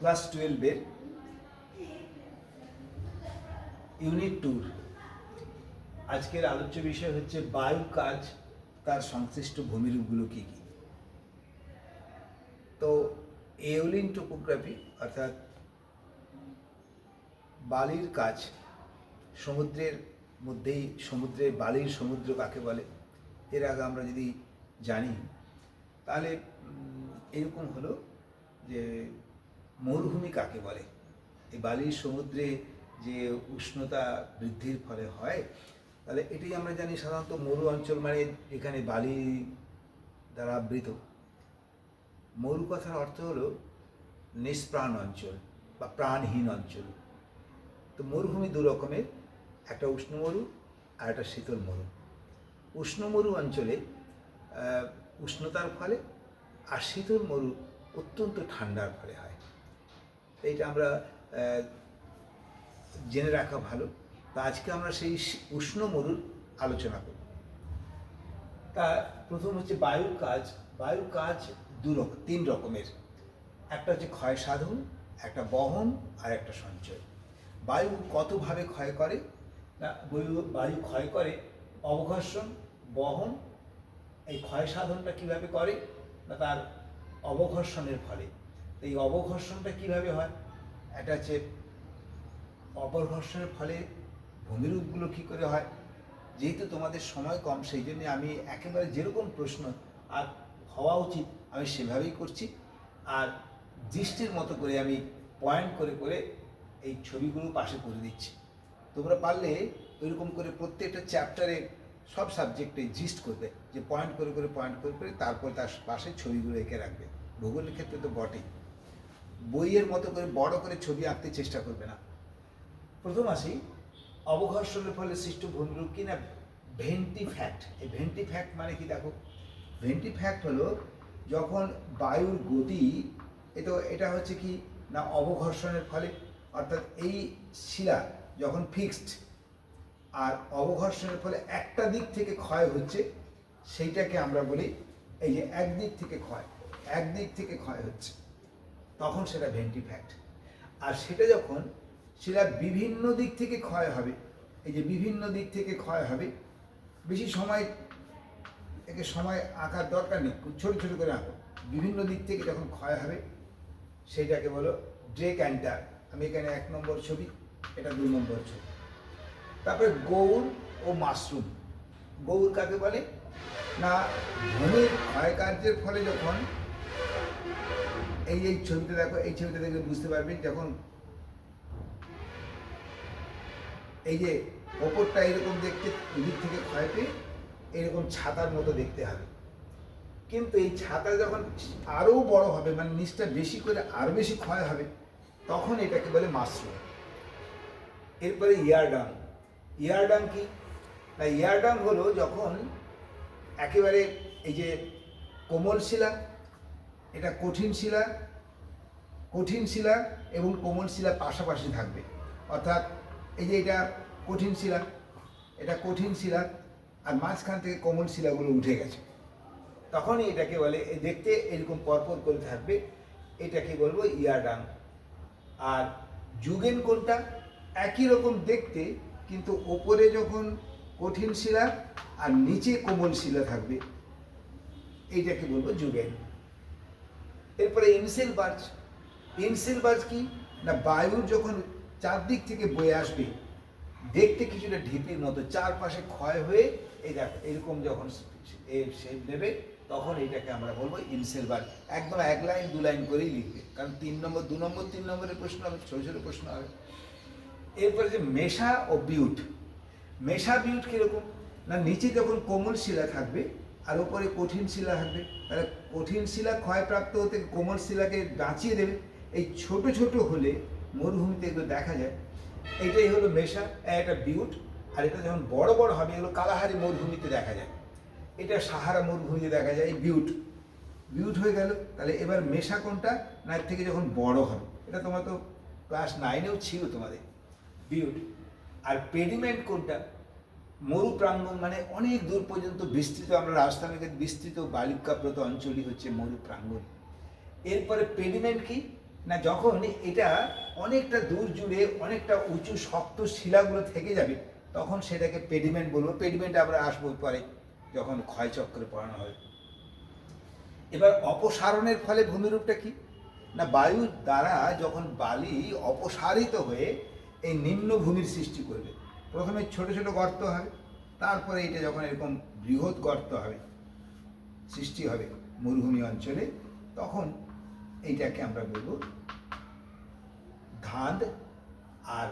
Class টুয়েলভের unit টুর। আজকের আলোচ্য বিষয় হচ্ছে বায়ু কাজ তার সংশ্লিষ্ট ভূমিরূপগুলো কী কী? তো এওলিন টোপোগ্রাফি অর্থাৎ বালির কাজ সমুদ্রের মধ্যেই, সমুদ্রে বালির সমুদ্র কাকে বলে? এর আগে আমরা যদি জানি, তাহলে এরকম হলো যে মরুভূমি কাকে বলে? এই বালির সমুদ্রে যে উষ্ণতা বৃদ্ধির ফলে হয়, তাহলে এটাই আমরা জানি সাধারণত মরু অঞ্চল মানে এখানে বালি দ্বারা আবৃত। মরু কথার অর্থ হলো নিষ্প্রাণ অঞ্চল বা প্রাণহীন অঞ্চল। তো মরুভূমি দু রকমের, একটা উষ্ণ মরু আর একটা শীতল মরু। উষ্ণ মরু অঞ্চলে উষ্ণতার ফলে আর শীতল মরু অত্যন্ত ঠান্ডার ফলে হয়। এইটা আমরা জেনে রাখা ভালো। তা আজকে আমরা সেই উষ্ণ মরুর আলোচনা করব। তা প্রথম হচ্ছে বায়ুর কাজ। বায়ুর কাজ দু তিন রকমের। একটা হচ্ছে ক্ষয় সাধন, একটা বহন আর একটা সঞ্চয়। বায়ু কতভাবে ক্ষয় করে? না, বায়ু বায়ু ক্ষয় করে অবঘর্ষণ, বহন, এই ক্ষয় সাধনটা কীভাবে করে? না, তার অবঘর্ষণের ফলে। এই অবঘর্ষণটা কীভাবে হয়? এটা হচ্ছে অপঘর্ষণের ফলে ভূমিরূপগুলো কী করে হয়? যেহেতু তোমাদের সময় কম, সেই জন্য আমি একেবারে যেরকম প্রশ্ন আর হওয়া উচিত, আমি সেভাবেই করছি। আর দৃষ্টির মতো করে আমি পয়েন্ট করে করে এই ছবিগুলো পাশে করে দিচ্ছি। তোমরা পারলে এরকম করে প্রত্যেকটা চ্যাপ্টারে সব সাবজেক্টে জিস্ট করবে, যে পয়েন্ট করে করে পয়েন্ট করে করে তারপর তার পাশে ছবিগুলো এঁকে রাখবে। ভূগোলের ক্ষেত্রে তো বটেই। বইয়ের মতো করে বড় করে ছবি আঁকতে চেষ্টা করবে না। প্রথম আসি, অবঘর্ষণের ফলে সৃষ্ট ভূমিরূপ কি না? Ventifact. এই ভেন্টি ফ্যাক্ট মানে কি দেখো? ভেন্টি ফ্যাক্ট হলো যখন বায়ুর গতি এ তো এটা হচ্ছে কি না অবঘর্ষণের ফলে? অর্থাৎ এই শিলা যখন ফিক্সড আর অবঘর্ষণের ফলে একটা দিক থেকে ক্ষয় হচ্ছে, সেইটাকে আমরা বলি এই যে একদিক থেকে ক্ষয়, একদিক থেকে ক্ষয় হচ্ছে। তখন সেটা ভেন্টি ফ্যাক্ট আর সেটা যখন সেটা বিভিন্ন দিক থেকে ক্ষয় হবে, এই যে বিভিন্ন দিক থেকে ক্ষয় হবে, বেশি সময় একে সময় আঁকার দরকার নেই ছোট ছোট করে আঁকো। বিভিন্ন দিক থেকে যখন ক্ষয় হবে সেইটাকে বলো ড্রে ক্যান্টার। আমি এখানে এক নম্বর ছবি, এটা দুই নম্বর ছবি। তারপরে গৌর ও মাশরুম। গৌর কাকে বলে? না ভূমির ক্ষয়কার্যের ফলে যখন এই এই ছবিটা দেখো, এই ছবিটা দেখলে বুঝতে পারবেন যখন এই যে ওপরটা এরকম দেখতে, এদিক থেকে ক্ষয় পেয়ে এরকম ছাতার মতো দেখতে হবে। কিন্তু এই ছাতা যখন আরও বড় হবে মানে নিচটা বেশি করে আরও বেশি ক্ষয় হবে, তখন এটাকে বলে মাশরুম। এরপরে ইয়ারডাং ইয়ারডাং কি? না ইয়ারডাং হলো যখন একেবারে এই যে কোমল শিলা এটা কঠিন শিলা কঠিন শিলা এবং কোমল শিলা পাশাপাশি থাকবে। অর্থাৎ এই যে এটা কঠিন শিলা, এটা কঠিন শিলা আর মাঝখান থেকে কোমল শিলাগুলো উঠে গেছে। তখনই এটাকে বলে দেখতে এরকম পরপর করে থাকবে, এটাকে বলব ইয়ারডাং। আর যুগেন কোনটা? একই রকম দেখতে, কিন্তু ওপরে যখন কঠিন শিলা আর নিচে কোমল শিলা থাকবে, এইটাকে বলব যুগেন। এরপরে ইনসেল বার্জ। ইনসেল বার্জ কি? না, বায়ুর যখন চারদিক থেকে বয়ে আসবে, দেখতে কিছুটা ঢিপির মতো চারপাশে ক্ষয় হয়ে, এই দেখো, এরকম যখন শেপ নেবে তখন এটাকে আমরা বলব ইনসেল বার্জ। একদম এক লাইন, দু লাইন করেই লিখবে। কারণ তিন নম্বর, দু নম্বর, তিন নম্বরের প্রশ্ন হবে, ছোটো ছোটো প্রশ্ন হবে। এরপরে যে মেশা ও বিউট। মেশা বিউট কীরকম? না, নিচে যখন কোমল শিলা থাকবে আর উপরে কঠিন শিলা থাকবে। তাহলে কঠিন শিলা ক্ষয়প্রাপ্ত হতে কোমল শিলাকে বাঁচিয়ে দেবে। এই ছোট ছোট হলে মরুভূমিতে এগুলো দেখা যায়। এটাই হলো মেশা একটা বিউট, আর এটা যখন বড় বড় হবে, এগুলো কালাহারি মরুভূমিতে দেখা যায়। এটা সাহারা মরুভূমিতে দেখা যায়, এই বিউট। বিউট হয়ে গেল, তাহলে এবার মেশা কোনটা? না থেকে যখন বড় হবে। এটা তোমার তো ক্লাস নাইনেও ছিল তোমাদের। বিউট। আর পেডিমেন্ট কোনটা? মরু প্রাঙ্গণ মানে অনেক দূর পর্যন্ত বিস্তৃত, আমরা রাজস্থানের বিস্তৃত বালিকাব্রত অঞ্চলই হচ্ছে মরু প্রাঙ্গণ। এরপরে পেডিমেন্ট কি? না, যখন এটা অনেকটা দূর জুড়ে অনেকটা উঁচু শক্ত শিলাগুলো থেকে যাবে, তখন সেটাকে পেডিমেন্ট বলব। পেডিমেন্ট আমরা আসব পরে, যখন ক্ষয়চক্রে পড়ানো হবে। এবার অপসারণের ফলে ভূমিরূপটা কি? না, বায়ুর দ্বারা যখন বালি অপসারিত হয়ে এই নিম্ন ভূমির সৃষ্টি করবে প্রথমে ছোট ছোট গর্ত হবে তারপরে এটা যখন এরকম বৃহৎ গর্ত হবে, সৃষ্টি হবে মরুভূমি অঞ্চলে, তখন এইটাকে আমরা বলব ধান আর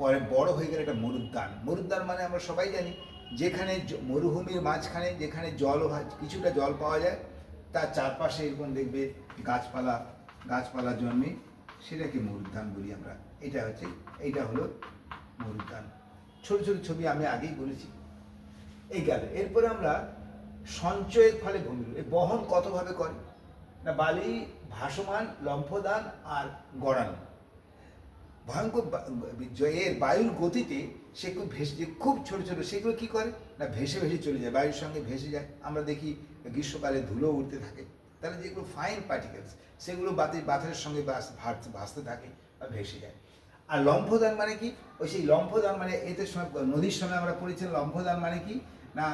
পরে বড় হয়ে গেলে একটা মরুদ্যান। মরুদ্যান মানে আমরা সবাই জানি, যেখানে মরুভূমির মাঝখানে যেখানে জল কিছুটা জল পাওয়া যায়, তার চারপাশে এরকম দেখবে গাছপালা গাছপালা জন্মে, সেটাকে মরুদ্যান বলি আমরা। এটা হচ্ছে, এইটা হলো মরুদ্যান ছোট ছোট ছবি আমি আগেই বলেছি। এই গেল। এরপরে আমরা সঞ্চয়ের ফলে ভূমি এই বহন কতভাবে করে? না, বালি, ভাসমান, লম্ফদান আর গড়ানো। ভয়ঙ্কর বা- জ- এর বায়ুর গতিতে সে খুব ভেসে যে খুব ছোট ছোট। সেগুলো কি করে? না, ভেসে ভেসে চলে যায়। বায়ুর সঙ্গে ভেসে যায়। আমরা দেখি গ্রীষ্মকালে ধুলো উঠতে থাকে। তাহলে যেগুলো ফাইন পার্টিকেলস সেগুলো বাতি বাতাসের সঙ্গে ভাসতে থাকে বা ভেসে যায়। আর লম্ফদান মানে কি? ওই সেই লম্ফদান মানে এতে সময় নদীর সময় আমরা পড়েছিলাম লম্ফদান মানে কি? না,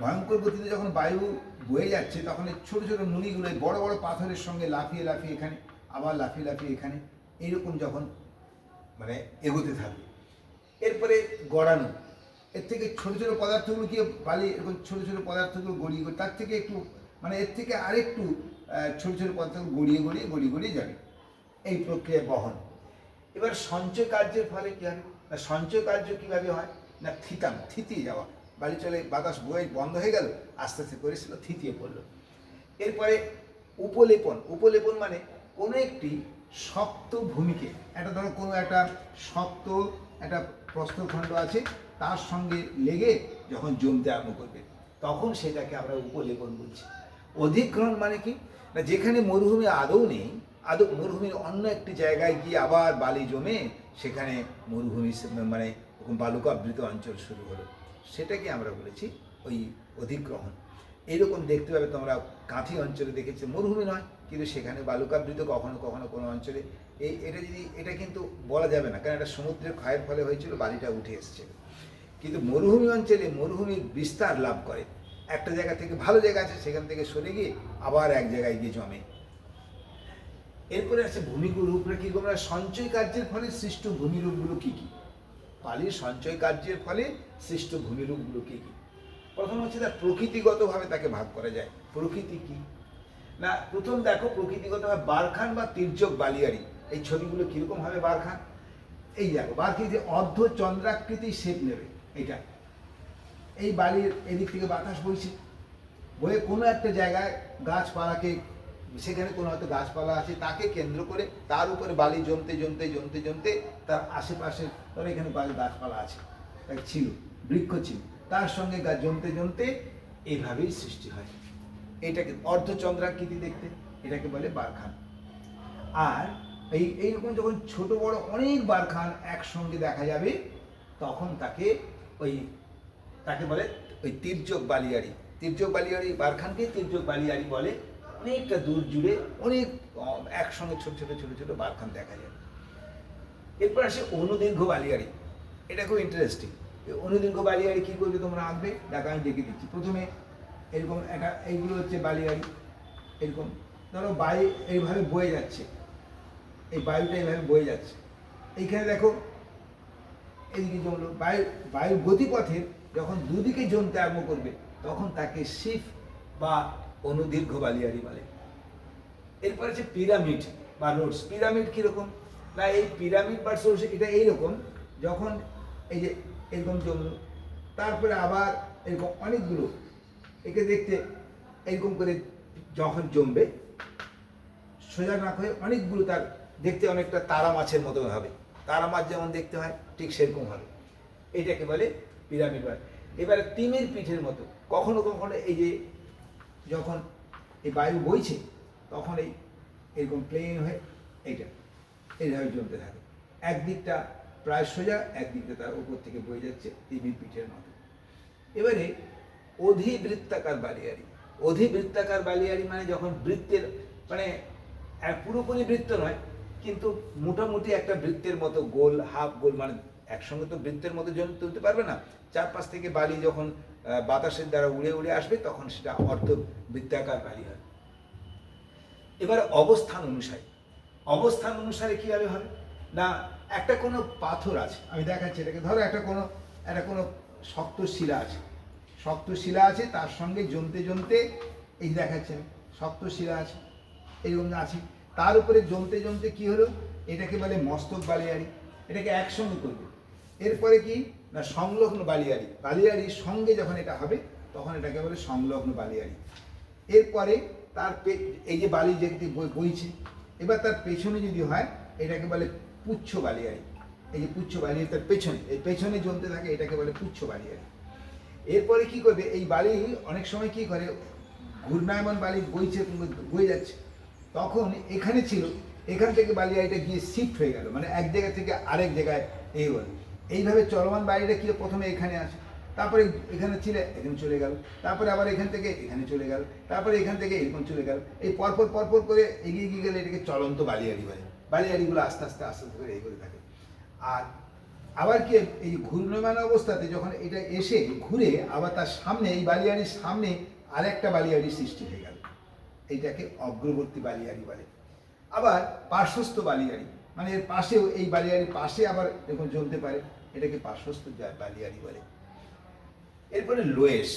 ভয়ঙ্কর গতিতে যখন বায়ু বয়ে যাচ্ছে, তখন এই ছোটো ছোটো নুড়িগুলো বড় বড় পাথরের সঙ্গে লাফিয়ে লাফিয়ে এখানে, আবার লাফিয়ে লাফিয়ে এখানে, এইরকম যখন মানে এগোতে থাকবে এরপরে গড়ানো। এর থেকে ছোটো ছোটো পদার্থগুলো কি বালি, এরকম ছোটো ছোট পদার্থগুলো গড়িয়ে গড়িয়ে, তার থেকে একটু মানে এর থেকে আরেকটু ছোট ছোট পদার্থগুলো গড়িয়ে গড়িয়ে গড়িয়ে গড়িয়ে যাবে। এই প্রক্রিয়া বহন। এবার সঞ্চয় কার্যের ফলে কী হবে না, সঞ্চয় কার্য কীভাবে হয়? না, থিতাম, থিতিয়ে যাওয়া। বাড়ি চলে বাতাস বয়ে বন্ধ হয়ে গেল, আস্তে আস্তে করেছিল থিতিয়ে পড়ল। এরপরে উপলেপন উপলেপন মানে কোনো একটি শক্ত ভূমিকে, একটা ধরো কোনো একটা শক্ত একটা প্রস্তরখণ্ড আছে, তার সঙ্গে লেগে যখন জমতে আরম্ভ করবে, তখন সেটাকে আমরা উপলেপন বলছি। অধিগ্রহণ মানে কি? না, যেখানে মরুভূমি আদৌ নেই আদৌ মরুভূমির অন্য একটি জায়গায় গিয়ে আবার বালি জমে সেখানে মরুভূমি মানে বালুকাবৃত অঞ্চল শুরু হলো। সেটাকে আমরা বলেছি ওই অধিগ্রহণ। এইরকম দেখতে পাবে তোমরা কাঁথি অঞ্চলে দেখেছ, মরুভূমি নয়, কিন্তু সেখানে বালুকাবৃত কখনো কখনো কোনো অঞ্চলে। এই এটা যদি, এটা কিন্তু বলা যাবে না, কারণ এটা সমুদ্রের ক্ষয়ের ফলে হয়েছিল, বালিটা উঠে এসছে। কিন্তু মরুভূমি অঞ্চলে মরুভূমির বিস্তার লাভ করে। একটা জায়গা থেকে ভালো জায়গা আছে, সেখান থেকে সরে গিয়ে আবার এক জায়গায় গিয়ে জমে। এরপরে আছে ভূমিগুলো রূপরে কি আমরা? সঞ্চয় কার্যের ফলে সৃষ্ট ভূমিরূপগুলো কি কি? পালির সঞ্চয় কার্যের ফলে সৃষ্ট ভূমিরূপগুলো কি কি? প্রথম হচ্ছে তার প্রকৃতিগতভাবে তাকে ভাগ করা যায়। প্রকৃতি কি? না, প্রথম দেখো প্রকৃতিগতভাবে বারখান বা তির্যক বালিয়ারি এই ছবিগুলো কীরকম হবে বারখান? এই দেখো, বারখান যে অর্ধ চন্দ্রাকৃতি শেপ নেবে এটা এই বালির এদিক থেকে বাতাস বইছে। বয়ে কোনো একটা জায়গায় গাছপালাকে সেখানে কোনো হয়তো গাছপালা আছে, তাকে কেন্দ্র করে তার উপরে বালি জমতে জমতে জমতে জমতে তার আশেপাশে ধরো এখানে গাছপালা আছে ছিল, বৃক্ষ ছিল, তার সঙ্গে গাছ জমতে জমতে এইভাবেই সৃষ্টি হয়। এটাকে অর্ধচন্দ্রাকৃতি দেখতে, এটাকে বলে বারখান। আর এই, এইরকম যখন ছোট, বড় অনেক বারখান একসঙ্গে দেখা যাবে, তখন তাকে ওই, তাকে বলে ওই তির্যক বালিয়াড়ি। তির্যক বালিয়াড়ি, বারখানকে তির্যক বালিয়াড়ি বলে। অনেকটা দূর জুড়ে অনেক একসঙ্গে ছোট ছোট ছোট ছোট বারখান দেখা যায়। এরপর আসে অনুদীর্ঘ বালিয়াড়ি। এটা খুব ইন্টারেস্টিং অনুদীর্ঘ বালিয়াড়ি কী করবে তোমরা আঁকবে? দেখা, আমি দেখে দিচ্ছি। প্রথমে এরকম একটা, এইগুলো হচ্ছে বালিয়াড়ি। এরকম, ধরো বায়ু এইভাবে বয়ে যাচ্ছে। এই বায়ুটা এইভাবে বয়ে যাচ্ছে। এইখানে দেখো, এইদিকে জমলো। বায়ু বায়ুর গতিপথের যখন দুদিকে জমতে আরম্ভ করবে, তখন তাকে শিফ বা অনুদীর্ঘ বালিয়ারি বলে। এরপর আছে পিরামিড বা রোডস। পিরামিড কীরকম? না, এই পিরামিড বা সোর্স এটা এইরকম, যখন এই যে এরকম জমলো তারপরে আবার এরকম অনেকগুলো, একে দেখতে এরকম করে যখন জমবে, সোজা না হয়ে অনেকগুলো তার দেখতে অনেকটা তারা মাছের মতো হবে। তারা মাছ যেমন দেখতে হয়, ঠিক সেরকম হবে। এটাকে বলে পিরামিড বাদ এবারে তিমির পিঠের মতো। কখনো কখনো এই যে যখন এই বায়ু বইছে, তখন এই এরকম প্লেন হয়ে এইটা এইভাবে জমতে থাকে। একদিকটা প্রায় সোজা, একদিকটা তার উপর থেকে বয়ে যাচ্ছে তিমির পিঠের মতো। এবারে অধিবৃত্তাকার বালিয়ারি। অধিবৃত্তাকার বালিয়ারি মানে যখন বৃত্তের মানে পুরোপুরি বৃত্ত নয়, কিন্তু মোটামুটি একটা বৃত্তের মতো গোল, হাফ গোল মানে একসঙ্গে তো বৃত্তের মধ্যে জল তুলতে পারবে না। চারপাশ থেকে বালি যখন বাতাসের দ্বারা উড়ে উড়ে আসবে, তখন সেটা অর্ধ বৃত্তাকার বালি হয়। এবার অবস্থান অনুসারে। অবস্থান অনুসারে কীভাবে হবে? না, একটা কোনো পাথর আছে, আমি দেখাচ্ছি এটাকে। ধরো একটা কোনো একটা কোনো শক্ত শিলা আছে। শক্ত শিলা আছে, তার সঙ্গে জমতে জমতে, এই দেখাচ্ছেন শক্ত শিলা আছে, এরকম আছে। তার উপরে জমতে জমতে কি হলো? এটাকে বলে মস্তক বালিয়াড়ি এটাকে একসঙ্গে করবে। এরপরে কি? না, সংলগ্ন বালিয়াড়ি। বালিয়াড়ির সঙ্গে যখন এটা হবে, তখন এটাকে বলে সংলগ্ন বালিয়াড়ি। এরপরে তার এই যে বালি যেটি বই- বইছে, এবার তার পেছনে যদি হয়, এটাকে বলে পুচ্ছ বালিয়াড়ি। এই যে পুচ্ছ বালিয়াড়ি, তার পেছনে, এই পেছনে জমতে থাকে, এটাকে বলে পুচ্ছ বালিয়াড়ি। এরপরে কি করবে? এই বালি অনেক সময় কি করে? ঘূর্ণায়মান বালি বইছে বয়ে যাচ্ছে। তখন এখানে ছিল, এখান থেকে বালিয়াড়িটা গিয়ে শিফট হয়ে গেল। মানে এক জায়গা থেকে আরেক জায়গায় এই হল এইভাবে চলমান বাড়িটা কি প্রথমে এখানে আসে? তারপরে এখানে ছিল, এখানে চলে গেল। তারপরে আবার এখান থেকে এখানে চলে গেল। তারপরে এখান থেকে এরকম চলে গেল। এই পরপর পরপর করে এগিয়ে এগিয়ে গেলে এটাকে চলন্ত বালিয়াড়ি বলে। বালিয়াড়িগুলো আস্তে আস্তে আস্তে আস্তে করে এগোতে থাকে। আর আবার কি, এই ঘূর্ণমান অবস্থাতে যখন এটা এসে ঘুরে আবার তার সামনে, এই বালিয়াড়ির সামনে আরেকটা বালিয়াড়ির সৃষ্টি হয়ে গেল। এইটাকে অগ্রবর্তী বালিয়াড়ি বলে। আবার পার্শ্বস্থ বালিয়াড়ি মানে এর পাশেও এই বালিয়াড়ির পাশে আবার এরকম জমতে পারে। এটাকে পার্শ্বস্থ বালিয়াড়ি বলে। এরপরে লোয়েস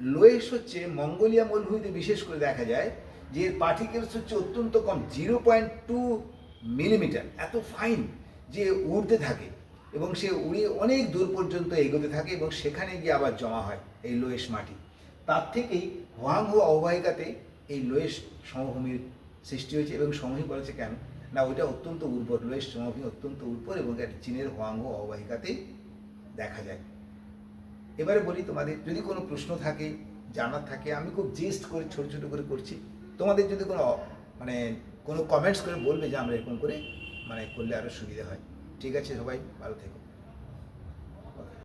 লোয়েস হচ্ছে মঙ্গোলিয়া মরুভূমিতে বিশেষ করে দেখা যায় যে এর পার্টিকেলস হচ্ছে অত্যন্ত কম জিরো পয়েন্ট টু মিলিমিটার এত ফাইন যে উড়তে থাকে এবং সে উড়ে অনেক দূর পর্যন্ত এগোতে থাকে এবং সেখানে গিয়ে আবার জমা হয় এই লোয়েস মাটি। তার থেকেই হোয়াংহো অববাহিকাতে এই লোয়েস সমভূমির সৃষ্টি হয়েছে এবং সমভূমি বলেছে কেন? না, ওইটা অত্যন্ত উর্বর, লোয়ের সমভূমি অত্যন্ত উর্বর এবং এটা চীনের হোয়াঙ্গ অববাহিকাতেই দেখা যায়। এবারে বলি তোমাদের, যদি কোনো প্রশ্ন থাকে, জানার থাকে, আমি খুব জেস্ট করে, ছোট ছোট করে করছি। তোমাদের যদি কোনো মানে কোনো কমেন্টস করে বলবে যে আমরা এরকম করে মানে করলে আরও সুবিধা হয়। ঠিক আছে সবাই, ভালো থেকো।